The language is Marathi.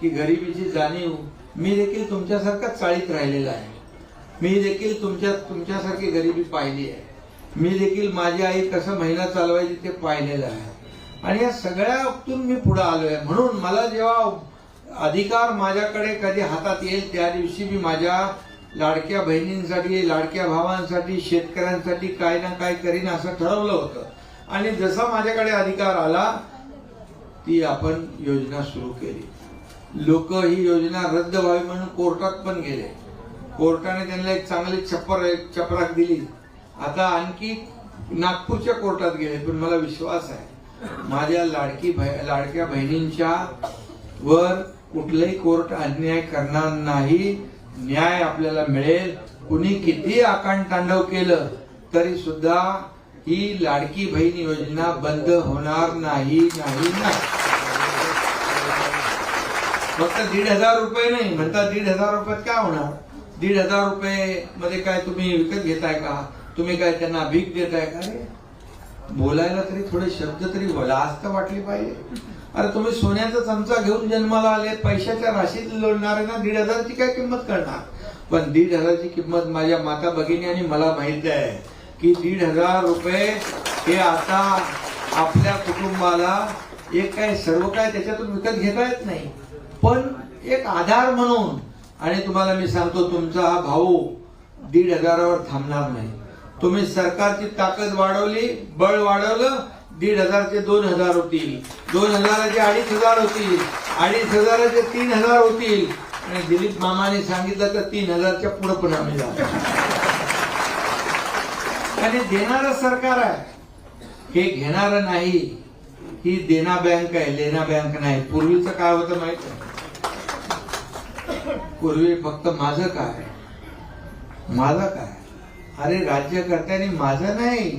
की गरिबीची जाणीव मी देखील तुमच्यासारखाच चाळीत राहिलेला आहे. मी देखील तुमच्या तुमच्यासारखी गरिबी पाहिली आहे. मी देखील माझी आई कसं महिना चालवायची ते पाहिलेलं आहे. आणि या सगळ्यातून मी पुढे आहे म्हणून मला जेव्हा अधिकार माझ्याकडे कधी हातात येईल त्या दिवशी मी माझ्या लाडक्या बहिणींसाठी लाडक्या भावांसाठी शेतकऱ्यांसाठी काय ना काय करीन असं ठरवलं होतं. आणि जसा माझ्याकडे अधिकार आला ती आपण योजना सुरू केली. लोक ही योजना रद्द व्हावी म्हणून कोर्टात पण गेले. कोर्टाने त्यांना एक चांगली छप्पर चपराक दिली. आता आणखी नागपूरच्या कोर्टात गेले पण मला विश्वास आहे. माझ्या लाडकी लाडक्या बहिणींच्या वर कुठलाही कोर्ट अन्याय करणार नाही. न्याय आपल्याला मिळेल. कुणी किती आकांड तांडव केलं तरी सुद्धा ही लाडकी बहीण योजना बंद होणार नाही नाही नाही. फक्त दीड हजार रुपये नाही म्हणतात दीड हजार रुपयात काय होणार? दीड हजार रुपये मध्ये काय तुम्ही विकत घेताय का? तुम्ही काय त्यांना भीक देताय का? रे बोलायला तरी थोडे शब्द तरी लाज तर वाटली पाहिजे. अरे तुम्ही सोन्याचा चमचा घेऊन जन्माला आले पैशाच्या राशीत लोडणारे ना दीड हजारची काय किंमत करणार? पण दीड हजारची किंमत माझ्या माता भगिनी आणि मला माहीत आहे. की दीड हजार रुपये हे आता आपल्या कुटुंबाला एक काय सर्व काय त्याच्यातून विकत घेता येत नाही. पण एक आधार म्हणून आणि तुम्हाला मी सांगतो तुमचा हा भाऊ दीड हजारावर थांबणार नाही. तुम्ही सरकारची ताकद वाढवली बळ वाढवलं दीड हजारचे दोन हजार होतील. दोन हजाराचे अडीच हजार होतील अडीच हजाराचे तीन हजार होतील. आणि दिलीप मामाने सांगितलं तर तीन हजारच्या पुढे पण आम्ही जाऊ. आणि देणार सरकार आहे. हे घेणार नाही ही देना बँक आहे लेना बँक नाही. पूर्वीचं काय होतं माहीत आहे? पूर्वी फक्त माझं काय? माझं काय? अरे राज्यकर्त्यांनी माझं नाही